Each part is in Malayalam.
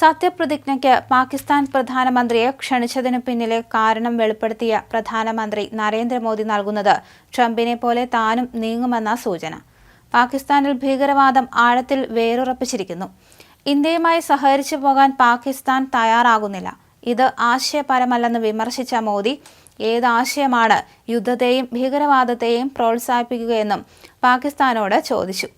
സത്യപ്രതിജ്ഞയ്ക്ക് പാകിസ്ഥാൻ പ്രധാനമന്ത്രിയെ ക്ഷണിച്ചതിനു പിന്നിലെ കാരണം വെളിപ്പെടുത്തിയ പ്രധാനമന്ത്രി നരേന്ദ്രമോദി നൽകുന്നത് ട്രംപിനെ പോലെ താനും നീങ്ങുമെന്ന സൂചന. പാകിസ്ഥാനിൽ ഭീകരവാദം ആഴത്തിൽ വേരുറപ്പിച്ചിരിക്കുന്നു. ഇന്ത്യയുമായി സഹകരിച്ചു പോകാൻ പാകിസ്ഥാൻ തയ്യാറാകുന്നില്ല. ഇത് ആശയപരമല്ലെന്ന് വിമർശിച്ച മോദി ഏത് ആശയമാണ് യുദ്ധത്തെയും ഭീകരവാദത്തെയും പ്രോത്സാഹിപ്പിക്കുകയെന്നും പാകിസ്ഥാനോട് ചോദിച്ചു.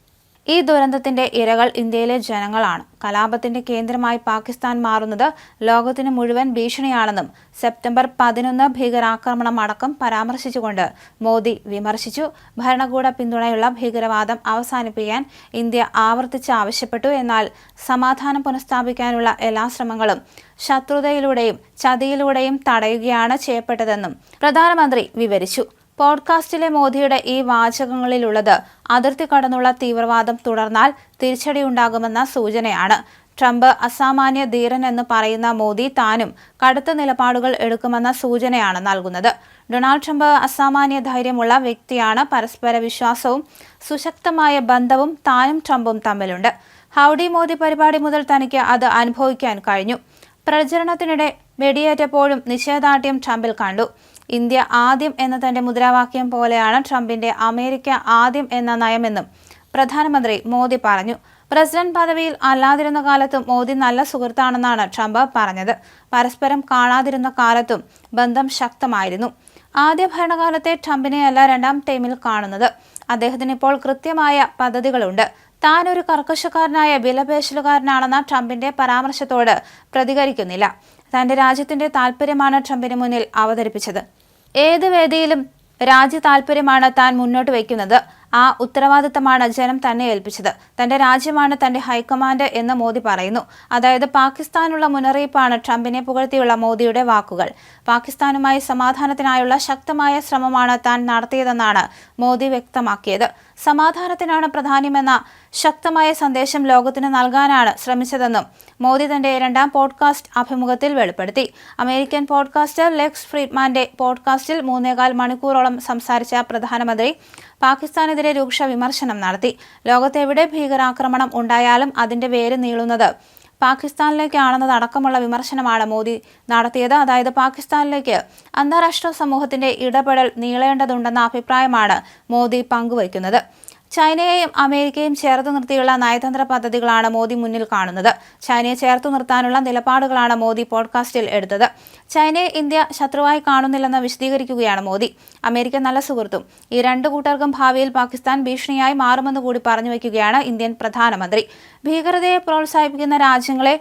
ഈ ദുരന്തത്തിന്റെ ഇരകൾ ഇന്ത്യയിലെ ജനങ്ങളാണ്. കലാപത്തിന്റെ കേന്ദ്രമായി പാകിസ്ഥാൻ മാറുന്നത് ലോകത്തിന് മുഴുവൻ ഭീഷണിയാണെന്നും സെപ്റ്റംബർ പതിനൊന്ന് ഭീകരാക്രമണം അടക്കം പരാമർശിച്ചുകൊണ്ട് മോദി വിമർശിച്ചു. ഭരണകൂട പിന്തുണയുള്ള ഭീകരവാദം അവസാനിപ്പിക്കാൻ ഇന്ത്യ ആവർത്തിച്ച് ആവശ്യപ്പെട്ടു. എന്നാൽ സമാധാനം പുനഃസ്ഥാപിക്കാനുള്ള എല്ലാ ശ്രമങ്ങളും ശത്രുതയിലൂടെയും ചതിയിലൂടെയും തടയുകയാണ് ചെയ്യപ്പെട്ടതെന്നും പ്രധാനമന്ത്രി വിവരിച്ചു. പോഡ്കാസ്റ്റിലെ മോദിയുടെ ഈ വാചകങ്ങളിലുള്ളത് അതിർത്തി കടന്നുള്ള തീവ്രവാദം തുടർന്നാൽ തിരിച്ചടിയുണ്ടാകുമെന്ന സൂചനയാണ്. ട്രംപ് അസാമാന്യ ധീരൻ എന്ന് പറയുന്ന മോദി താനും കടുത്ത നിലപാടുകൾ എടുക്കുമെന്ന സൂചനയാണ് നൽകുന്നത്. ഡൊണാൾഡ് ട്രംപ് അസാമാന്യ ധൈര്യമുള്ള വ്യക്തിയാണ്. പരസ്പര വിശ്വാസവും സുശക്തമായ ബന്ധവും താനും ട്രംപും തമ്മിലുണ്ട്. ഹൗഡി മോദി പരിപാടി മുതൽ തനിക്ക് അത് അനുഭവിക്കാൻ കഴിഞ്ഞു. പ്രചരണത്തിനിടെ വെടിയേറ്റപ്പോഴും നിശ്ചയദാർഢ്യം ട്രംപിൽ കണ്ടു. ഇന്ത്യ ആദ്യം എന്ന തന്റെ മുദ്രാവാക്യം പോലെയാണ് ട്രംപിന്റെ അമേരിക്ക ആദ്യം എന്ന നയമെന്നും പ്രധാനമന്ത്രി മോദി പറഞ്ഞു. പ്രസിഡന്റ് പദവിയിൽ അല്ലാതിരുന്ന കാലത്തും മോദി നല്ല സുഹൃത്താണെന്നാണ് ട്രംപ് പറഞ്ഞത്. പരസ്പരം കാണാതിരുന്ന കാലത്തും ബന്ധം ശക്തമായിരുന്നു. ആദ്യ ഭരണകാലത്തെ ട്രംപിനെയല്ല രണ്ടാം ടൈമിൽ കാണുന്നത്. അദ്ദേഹത്തിന് ഇപ്പോൾ കൃത്യമായ പദ്ധതികളുണ്ട്. താൻ ഒരു കർക്കശക്കാരനായ വിലപേശലുകാരനാണെന്ന ട്രംപിന്റെ പരാമർശത്തോട് പ്രതികരിക്കുന്നില്ല. തന്റെ രാജ്യത്തിന്റെ താൽപര്യമാണ് ട്രംപിന് മുന്നിൽ അവതരിപ്പിച്ചത്. ഏത് വേദിയിലും രാജ്യ താൽപര്യമാണ് താൻ മുന്നോട്ട് വയ്ക്കുന്നത്. ആ ഉത്തരവാദിത്തമാണ് ജനം തന്നെ ഏൽപ്പിച്ചത്. തന്റെ രാജ്യമാണ് തന്റെ ഹൈക്കമാൻഡ് എന്ന് മോദി പറയുന്നു. അതായത് പാകിസ്ഥാനുള്ള മുന്നറിയിപ്പാണ് ട്രംപിനെ പുകഴ്ത്തിയുള്ള മോദിയുടെ വാക്കുകൾ. പാകിസ്ഥാനുമായി സമാധാനത്തിനായുള്ള ശക്തമായ ശ്രമമാണ് താൻ നടത്തിയതെന്നാണ് മോദി വ്യക്തമാക്കിയത്. സമാധാനത്തിനാണ് പ്രധാനമെന്ന ശക്തമായ സന്ദേശം ലോകത്തിന് നൽകാനാണ് ശ്രമിച്ചതെന്നും മോദി തന്റെ രണ്ടാം പോഡ്കാസ്റ്റ് അഭിമുഖത്തിൽ വെളിപ്പെടുത്തി. അമേരിക്കൻ പോഡ്കാസ്റ്റർ ലെക്സ് ഫ്രീഡ്മാന്റെ പോഡ്കാസ്റ്റിൽ മൂന്നേകാൽ മണിക്കൂറോളം സംസാരിച്ച പ്രധാനമന്ത്രി പാകിസ്ഥാനെതിരെ രൂക്ഷ വിമർശനം നടത്തി. ലോകത്തെവിടെ ഭീകരാക്രമണം ഉണ്ടായാലും അതിന്റെ വേര് നീളുന്നത് പാകിസ്ഥാനിലേക്കാണെന്നതടക്കമുള്ള വിമർശനമാണ് മോദി നടത്തിയത്. അതായത് പാകിസ്ഥാനിലേക്ക് അന്താരാഷ്ട്ര സമൂഹത്തിന്റെ ഇടപെടൽ നീളേണ്ടതുണ്ടെന്ന അഭിപ്രായമാണ് മോദി പങ്കുവയ്ക്കുന്നത്. ചൈനയെയും അമേരിക്കയും ചേർത്ത് നിർത്തിയുള്ള നയതന്ത്ര പദ്ധതികളാണ് മോദി മുന്നിൽ കാണുന്നത്. ചൈനയെ ചേർത്തു നിർത്താനുള്ള നിലപാടുകളാണ് മോദി പോഡ്കാസ്റ്റിൽ എടുത്തത്. ചൈനയെ ഇന്ത്യ ശത്രുവായി കാണുന്നില്ലെന്ന് വിശദീകരിക്കുകയാണ് മോദി. അമേരിക്ക നല്ല സുഹൃത്തും. ഈ രണ്ട് കൂട്ടർക്കും ഭാവിയിൽ പാകിസ്ഥാൻ ഭീഷണിയായി മാറുമെന്ന് കൂടി പറഞ്ഞു വയ്ക്കുകയാണ് ഇന്ത്യൻ പ്രധാനമന്ത്രി. ഭീകരതയെ പ്രോത്സാഹിപ്പിക്കുന്ന രാജ്യങ്ങളെ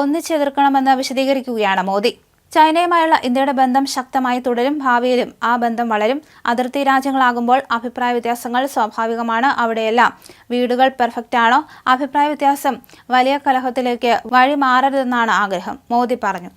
ഒന്നിച്ചെതിർക്കണമെന്ന് വിശദീകരിക്കുകയാണ് മോദി. ചൈനയുമായുള്ള ഇന്ത്യയുടെ ബന്ധം ശക്തമായി തുടരും. ഭാവിയിലും ആ ബന്ധം വളരും. അതിർത്തി രാജ്യങ്ങളാകുമ്പോൾ അഭിപ്രായ വ്യത്യാസങ്ങൾ സ്വാഭാവികമാണ്. അവിടെയെല്ലാം വീടുകൾ പെർഫെക്റ്റ് ആണോ? അഭിപ്രായ വ്യത്യാസം വലിയ കലഹത്തിലേക്ക് വഴി മാറരുതെന്നാണ് ആഗ്രഹം. മോദി പറഞ്ഞു.